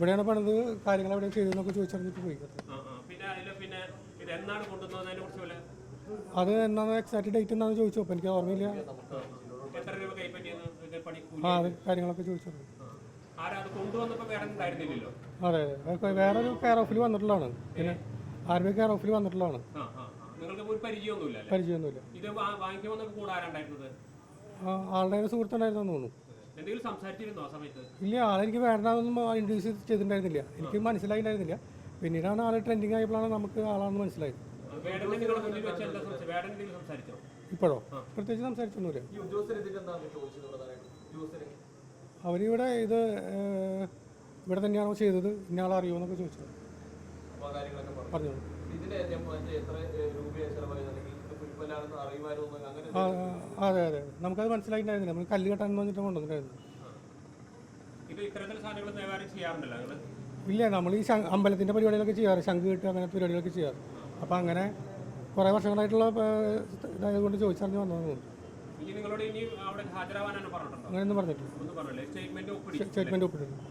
ഇവിടെയാണ് പണിത് കാര്യങ്ങൾ എവിടെ ചെയ്തെന്നൊക്കെ ചോദിച്ചറിഞ്ഞിട്ട് പോയി. എന്നാണ് അത് എന്നാണ് എക്സാക്ട് ഡേറ്റ് എന്നാന്ന് ചോദിച്ചു അപ്പൊ എനിക്ക് ഓർമ്മയില്ല. ആ അത് കാര്യങ്ങളൊക്കെ ചോദിച്ചറിഞ്ഞു. അത് വേറെ അതെ വേറൊരു കെയർ ഓഫിൽ വന്നിട്ടുള്ളതാണ്. പിന്നെ ആർമി കെയർ ഓഫിൽ വന്നിട്ടുള്ളതാണ്. ഒരു പരിചയമൊന്നുമില്ല ആളുടെ ഒരു സുഹൃത്തുണ്ടായിരുന്നു തോന്നുന്നു. എന്തെങ്കിലും സംസാരിച്ചിരുന്നോ ആ സമയത്ത്? ഇല്ല ആളെനിക്ക് വേണ്ടതൊന്നും ഇൻട്രൊഡ്യൂസ് ചെയ്തിട്ടുണ്ടായിരുന്നില്ല. എനിക്ക് മനസ്സിലായിട്ടുണ്ടായിരുന്നില്ല. പിന്നീടാണ് ആൾ ട്രെൻഡിങ് ആയപ്പോഴാണ് നമുക്ക് ആളാണെന്ന് മനസ്സിലായത്. ഇപ്പോഴോ? പ്രത്യേകിച്ച് സംസാരിച്ചൊന്നുമില്ല. അവരിവിടെ ഇത് ഇവിടെ തന്നെയാണോ ചെയ്തത്? ഇന്നയാളെ അറിയുമോ എന്നൊക്കെ ചോദിച്ചത് അപ്പൊ അതെ അതെ. നമുക്കത് മനസ്സിലായിട്ടുണ്ടായിരുന്നില്ല നമ്മൾ കല്ല് കെട്ടാൻ പറഞ്ഞിട്ട് കൊണ്ടുവന്നിട്ടായിരുന്നു ഇല്ല നമ്മൾ ഈ അമ്പലത്തിന്റെ പരിപാടികളൊക്കെ ചെയ്യാറ് ശംഖ് കിട്ടുക അങ്ങനത്തെ പരിപാടികളൊക്കെ ചെയ്യാറ്. അപ്പോൾ അങ്ങനെ കുറേ വർഷങ്ങളായിട്ടുള്ള ഇതായത് കൊണ്ട് ചോദിച്ചറിഞ്ഞ് വന്നതാണ് തോന്നുന്നു. ഇനി നിങ്ങളോട് ഇനി അവിടെ ഹാജരാവാനാണ് പറഞ്ഞിട്ടുണ്ടോ? അങ്ങനെയൊന്നും പറഞ്ഞിട്ടില്ല. സ്റ്റേറ്റ്മെന്റ് ഒപ്പിട്ടിട്ടുണ്ട്